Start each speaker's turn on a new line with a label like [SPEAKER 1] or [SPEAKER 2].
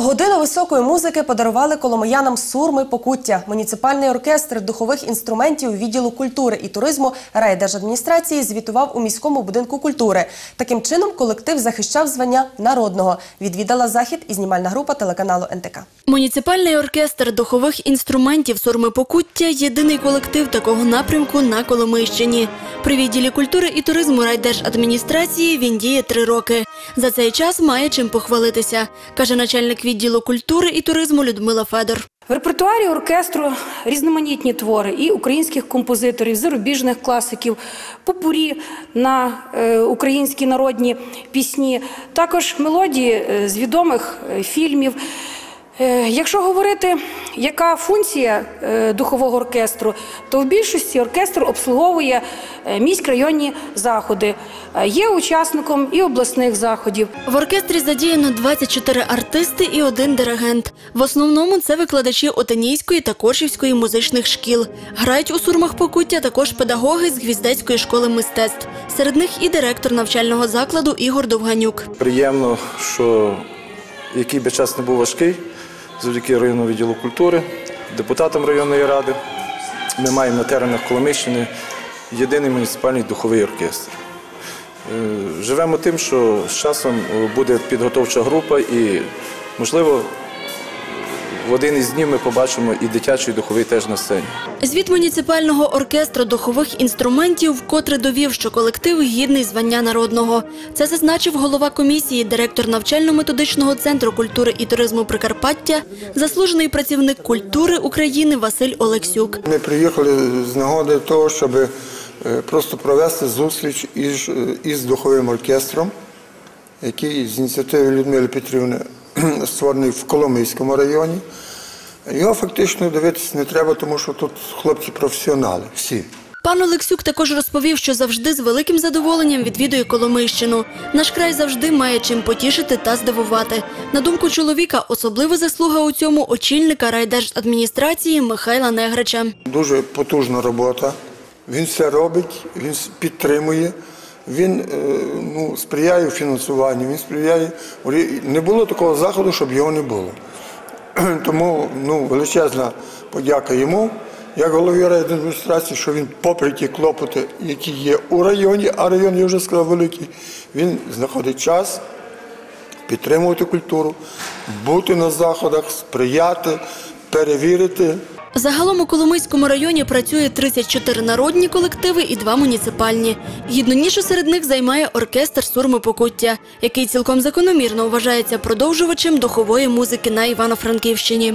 [SPEAKER 1] Годину високої музики подарували коломиянам Сурми Покуття. Муніципальний оркестр духових інструментів відділу культури і туризму райдержадміністрації звітував у міському будинку культури. Таким чином колектив захищав звання народного. Відвідала захід і знімальна група телеканалу НТК.
[SPEAKER 2] Муніципальний оркестр духових інструментів Сурми Покуття – єдиний колектив такого напрямку на Коломийщині. При відділі культури і туризму райдержадміністрації він діє три роки. За цей час має чим похвалитися, каже начальник відділу культури і туризму Людмила Федор.
[SPEAKER 3] В репертуарі оркестру різноманітні твори і українських композиторів, зарубіжних класиків, попурі на е, українські народні пісні, також мелодії е, з відомих е, фільмів. Якщо говорити, яка функція е, духового оркестру, то в більшості оркестр обслуговує е, міськрайонні заходи, Е, є учасником і обласних заходів.
[SPEAKER 2] В оркестрі задіяно 24 артисти і один диригент. В основному це викладачі Отинійської та Коршівської музичних шкіл. Грають у сурмах Покуття також педагоги з Гвіздецької школи мистецтв. Серед них і директор навчального закладу Ігор Довганюк.
[SPEAKER 4] Приємно, що який би час не був важкий, завдяки районному відділу культури, депутатам районної ради, ми маємо на теренах Коломийщини єдиний муніципальний духовий оркестр. Е, Живемо тим, що з часом буде підготовча група і, можливо, в один із днів ми побачимо і дитячий духовий теж на сцені.
[SPEAKER 2] Звіт муніципального оркестру духових інструментів вкотре довів, що колектив гідний звання народного. Це зазначив голова комісії, директор навчально-методичного центру культури і туризму Прикарпаття, заслужений працівник культури України Василь Олексюк.
[SPEAKER 5] Ми приїхали з нагоди того, щоб е, просто провести зустріч із, е, із духовим оркестром, який з ініціативи Людмили Петрівни створений в Коломийському районі. Його фактично дивитися не треба, тому що тут хлопці професіонали, всі.
[SPEAKER 2] Пан Олексюк також розповів, що завжди з великим задоволенням відвідує Коломийщину. Наш край завжди має чим потішити та здивувати. На думку чоловіка, особлива заслуга у цьому очільника райдержадміністрації Михайла Негрича.
[SPEAKER 5] Дуже потужна робота. Він все робить, він підтримує, він е, ну, сприяє фінансуванню, він сприяє. Не було такого заходу, щоб його не було. Тому ну, величезна подяка йому, як голові райадміністрації, що він, попри ті клопоти, які є у районі, а район, я вже сказав, великий, він знаходить час підтримувати культуру, бути на заходах, сприяти, перевірити.
[SPEAKER 2] Загалом у Коломийському районі працює 34 народні колективи і два муніципальні. Гідну нішу серед них займає оркестр Сурми Покуття, який цілком закономірно вважається продовжувачем духової музики на Івано-Франківщині.